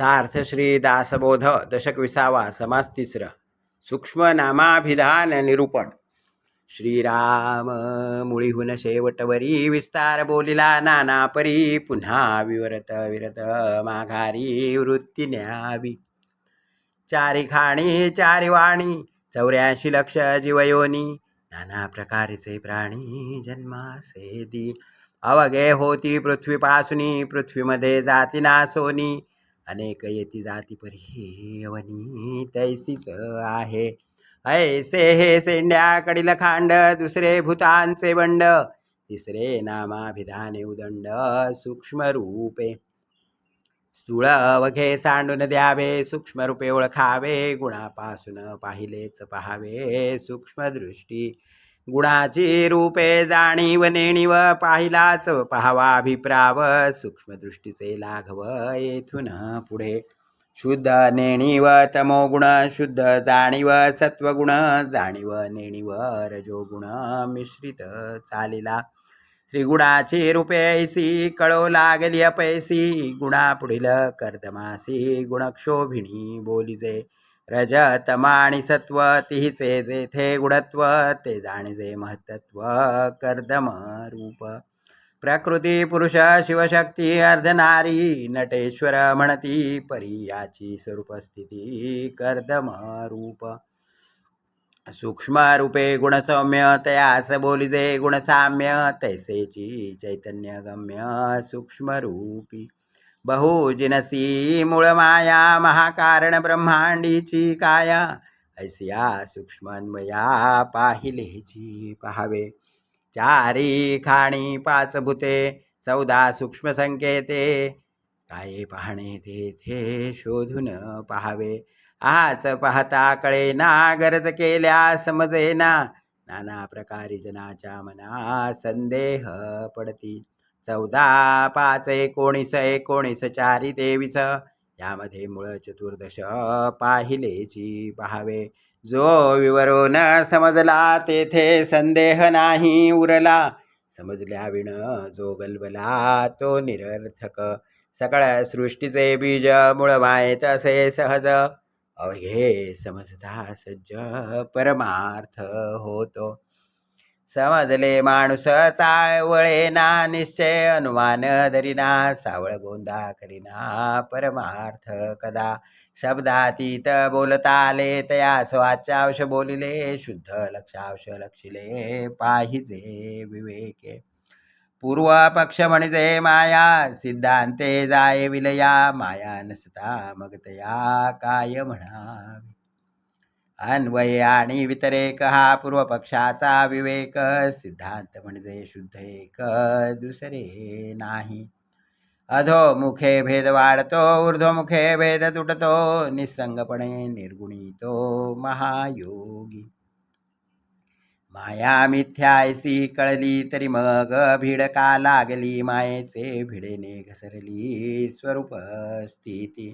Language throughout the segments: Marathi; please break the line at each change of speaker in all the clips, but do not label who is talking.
सार्थ श्री दासबोध दशक विसावा समास तिसरा सूक्ष्म नामाभिधान निरूपण श्रीराम मुळीहून शेवटवरी विस्तार बोलिला नाना परी पुन्हा विवरत विरत माघारी वृत्ती न्यावी। चारी खाणी चारी वाणी चौऱ्याऐंशी लक्ष जीवयोनी नाना प्रकारचे प्राणी जन्मासे दी अवघे होती पृथ्वीपासुनी पृथ्वीमध्ये जाती नासोनी अनेक येती जाती परी तैसीच आहे. ऐसे हे सेंड्याकडील खांड दुसरे भूतांचे बंड तिसरे नामाभिधाने उदंड सूक्ष्म रूपे. स्थूळ वघे सांडून द्यावे सूक्ष्म रूपे ओळखावे गुणापासून पाहिलेच पहावे सूक्ष्म दृष्टी गुणाची रूपे जाणीव नेणीव पाहिलाच पहावा अभिप्राव सूक्ष्मदृष्टीचे लाघव येथून पुढे. शुद्ध नेणीव तमोगुण शुद्ध जाणीव सत्वगुण जाणीव नेणीव रजोगुण मिश्रित चालिला. त्रिगुणाची रूपे ऐसी कळो लागली अपैसी गुणा पुढील कर्दमासी गुणक्षोभिणी बोलीजे. रज तमाणी सत्व तिहिचे जेथे गुणत्व ते जाणीजे महत्त्व कर्दम रूप. प्रकृती पुरुष शिवशक्ती अर्धनारी नटेश्वर म्हणती परी याची स्वरूपस्थिती कर्दम रूप. सूक्ष्म रूपे गुणसौम्य तयास बोलिजे गुणसाम्य तैसेची चैतन्य गम्य सूक्ष्म रूपी. बहुजनसी मूळ माया महाकारण ब्रह्मांडीची काया. ऐसिया सूक्ष्मन्वया पाहिलेची पहावे. चारी खाणी पाच भूते चौदा सूक्ष्म संकेते. काय पाहणे तेथे शोधून पहावे. आज पाहता कळे ना गरज केल्या समजेना नाना प्रकारे जनाच्या मना संदेह पडती. चौदा पाच एकोणीस एकोणीस चारी तेवीस. यामध्ये मूळ चतुर्दश पाहिलेची पहावे. जो विवरो न समजला तेथे संदेह नाही उरला. समजल्या विण जो गलबला तो निरर्थक. सकळ सृष्टीचे बीज मूळ माहीत असे सहज. अवघे समजता सज्ज परमार्थ होतो. समजले माणूस चावळे ना निश्चय अनुमान धरिना सावळ गोंदा करीना परमार्थ कदा. शब्दातीत बोलता आले तया स्वाच्यावश बोलिले शुद्ध लक्षांश लक्षिले पाहिजे विवेके. पूर्व पक्ष म्हणजे माया सिद्धांते जाय विलया माया नसता मग तया काय म्हणा अन्वय आणि वितरेक हा पूर्व पक्षाचा विवेक सिद्धांत म्हणजे शुद्ध एक दुसरे नाही. अधोमुखे भेद वाढतो ऊर्ध्वमुखे भेद तुटतो निसंगपणे निर्गुणितो महायोगी. माया मिथ्यायसी कळली तरी मग भीड का लागली? मायेचे भिडेने घसरली स्वरूप स्थिती.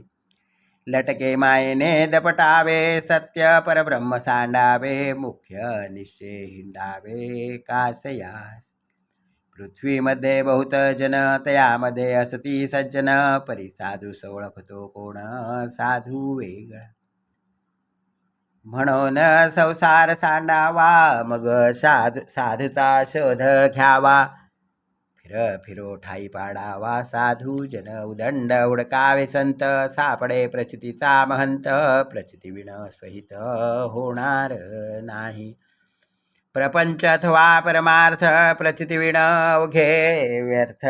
लटके मायेने दपटावे सत्य परब्रह्म सांडावे मुख्य निश्चय हिंडावे कासयास. पृथ्वीमध्ये बहुत जन तयामध्ये असती सज्जन परी साधू ओळखतो कोण साधू वेगळा. म्हणून संसार सांडावा मग साध साधूचा शोध घ्यावा. फिर फिरो ठाई पाडावा साधू जन उदंड उडकावे संत सापडे प्रचितीचा महंत प्रचिती विण स्वहित होणार नाही. प्रपंच अथवा परमार्थ प्रचिती विण अवघे व्यर्थ.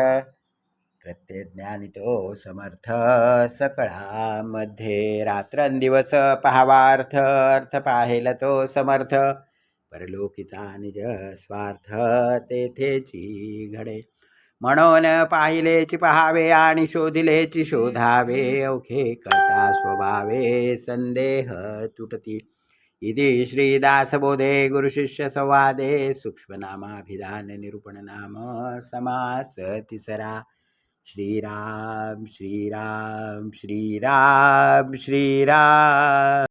प्रत्यज्ञानी तो समर्थ सकळामध्ये रात्रंदिवस पहावार्थ अर्थ पाहिल तो समर्थ. परलोकीचा निज स्वार्थ तेथेची घडे. म्हणून पाहिलेची पहावे आणि शोधिलेची शोधावे. अवघे कळता स्वभावे संदेह तुटती. इति श्रीदासबोधे गुरुशिष्य संवादे सूक्ष्मनामाभिधान निरूपण नाम समास तिसरा श्रीराम श्रीराम श्रीराम श्रीराम.